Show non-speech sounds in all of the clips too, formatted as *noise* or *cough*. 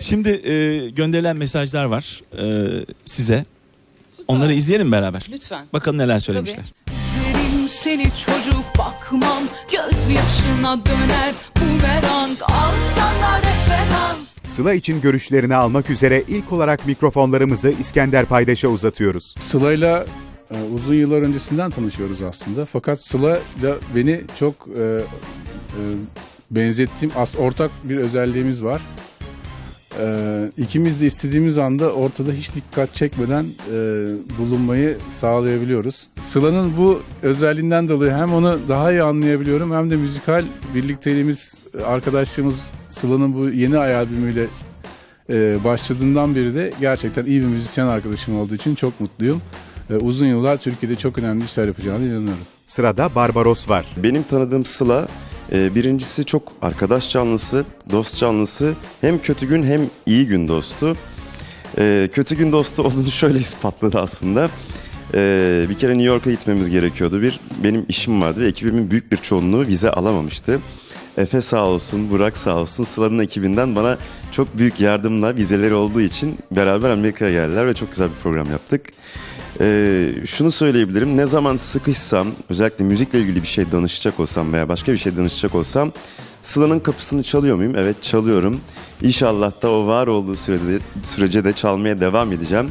Şimdi e, gönderilen mesajlar var e, size. Onları izleyelim beraber. Lütfen. Bakalım neler söylemişler. Üzerim seni çocuk bakmam Gözyaşına döner bumerang Al sana referans Sıla için görüşlerini almak üzere ilk olarak mikrofonlarımızı İskender Paydaş'a uzatıyoruz. Sıla'yla e, uzun yıllar öncesinden tanışıyoruz aslında. Fakat Sıla'yla beni çok e, e, benzettiğim ortak bir özelliğimiz var. E, ikimiz de istediğimiz anda ortada hiç dikkat çekmeden e, bulunmayı sağlayabiliyoruz. Sıla'nın bu özelliğinden dolayı hem onu daha iyi anlayabiliyorum hem de müzikal birlikteliğimiz, arkadaşlığımız Sıla'nın bu yeni albümüyle e, başladığından beri de gerçekten iyi bir müzisyen arkadaşım olduğu için çok mutluyum. E, uzun yıllar Türkiye'de çok önemli işler yapacağına inanıyorum. Sırada Barbaros var. Benim tanıdığım Sıla birincisi çok arkadaş canlısı, dost canlısı. Hem kötü gün hem iyi gün dostu. E, kötü gün dostu *laughs* olduğunu şöyle ispatladı aslında. E, bir kere New York'a gitmemiz gerekiyordu. Bir benim işim vardı ve ekibimin büyük bir çoğunluğu vize alamamıştı. Efe sağ olsun, Burak sağ olsun Sıla'nın ekibinden bana çok büyük yardımla vizeleri olduğu için beraber Amerika'ya geldiler ve çok güzel bir program yaptık. Ee, şunu söyleyebilirim. Ne zaman sıkışsam, özellikle müzikle ilgili bir şey danışacak olsam veya başka bir şey danışacak olsam Sıla'nın kapısını çalıyor muyum? Evet çalıyorum. İnşallah da o var olduğu sürede, sürece de çalmaya devam edeceğim.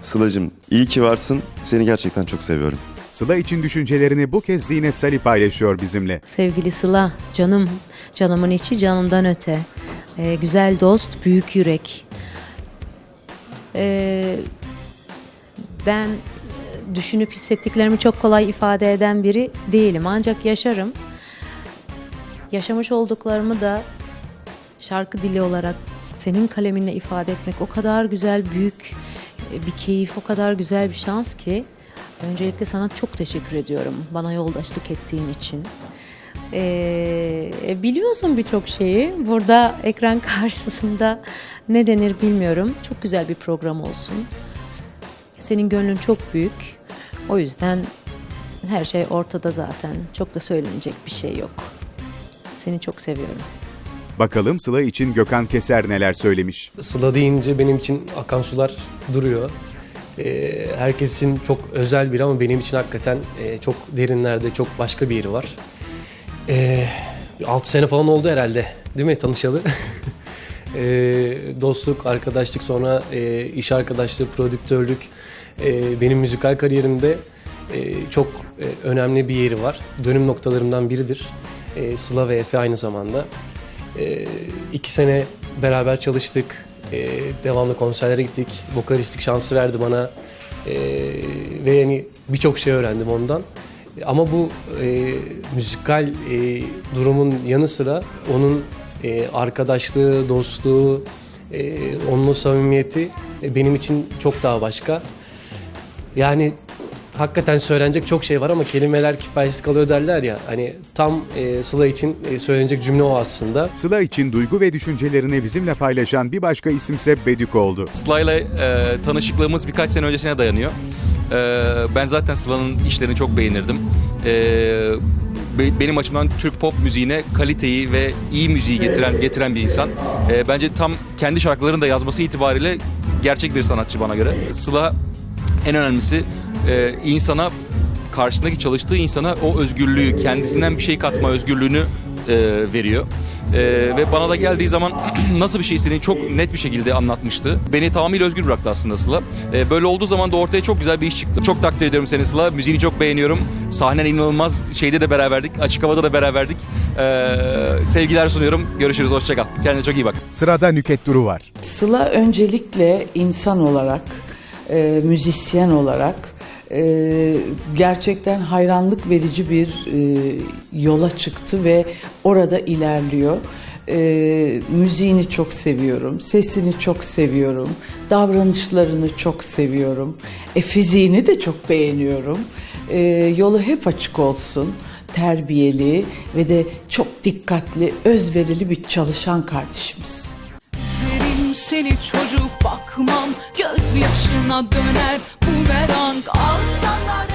Sıla'cığım iyi ki varsın. Seni gerçekten çok seviyorum. Sıla için düşüncelerini bu kez Zinet Salih paylaşıyor bizimle. Sevgili Sıla, canım, canımın içi canımdan öte. Ee, güzel dost, büyük yürek. Ee, ben e, düşünüp hissettiklerimi çok kolay ifade eden biri değilim. Ancak yaşarım. Yaşamış olduklarımı da şarkı dili olarak senin kaleminle ifade etmek o kadar güzel, büyük e, bir keyif, o kadar güzel bir şans ki. Öncelikle sana çok teşekkür ediyorum bana yoldaşlık ettiğin için. Ee, biliyorsun birçok şeyi. Burada ekran *laughs* karşısında ne denir bilmiyorum. Çok güzel bir program olsun. Senin gönlün çok büyük. O yüzden her şey ortada zaten. Çok da söylenecek bir şey yok. Seni çok seviyorum. Bakalım Sıla için Gökhan Keser neler söylemiş. Sıla deyince benim için akan sular duruyor. Ee, herkes için çok özel biri ama benim için hakikaten e, çok derinlerde çok başka bir yeri var. Ee, 6 sene falan oldu herhalde değil mi tanışalı? *laughs* Ee, dostluk, arkadaşlık sonra e, iş arkadaşlığı, prodüktörlük e, benim müzikal kariyerimde e, çok e, önemli bir yeri var. Dönüm noktalarımdan biridir. E, Sıla ve Efe aynı zamanda. E, iki sene beraber çalıştık. E, devamlı konserlere gittik. Vokalistlik şansı verdi bana. E, ve yani birçok şey öğrendim ondan. Ama bu e, müzikal e, durumun yanı sıra onun e, arkadaşlığı, dostluğu, e, onun samimiyeti e, benim için çok daha başka. Yani hakikaten söylenecek çok şey var ama kelimeler kifayetsiz kalıyor derler ya. Hani tam e, Sıla için e, söylenecek cümle o aslında. Sıla için duygu ve düşüncelerini bizimle paylaşan bir başka isimse Bedük oldu. Sıla'yla e, tanışıklığımız birkaç sene öncesine dayanıyor. E, ben zaten Sıla'nın işlerini çok beğenirdim. E, benim açımdan Türk pop müziğine kaliteyi ve iyi müziği getiren getiren bir insan. E, bence tam kendi şarkılarını da yazması itibariyle gerçek bir sanatçı bana göre. Sıla en önemlisi e, insana karşısındaki çalıştığı insana o özgürlüğü kendisinden bir şey katma özgürlüğünü e, veriyor. E, ve bana da geldiği zaman *clears throat* nasıl bir şey istediğini çok net bir şekilde anlatmıştı. Beni tamamıyla özgür bıraktı aslında Sıla. E, böyle olduğu zaman da ortaya çok güzel bir iş çıktı. Çok takdir ediyorum seni Sıla. Müziğini çok beğeniyorum. Sahnen inanılmaz. Şeyde de beraberdik. Açık havada da beraberdik. E, sevgiler sunuyorum. Görüşürüz. Hoşça kal. Kendine çok iyi bak. Sırada Nüket Duru var. Sıla öncelikle insan olarak, e, müzisyen olarak e, gerçekten hayranlık verici bir e, yola çıktı ve orada ilerliyor. E, müziğini çok seviyorum, sesini çok seviyorum, davranışlarını çok seviyorum, e, fiziğini de çok beğeniyorum. E, yolu hep açık olsun terbiyeli ve de çok dikkatli, özverili bir çalışan kardeşimiz. Üzerim seni çocuk bakmam Gözyaşına döner bumerang Al sana referans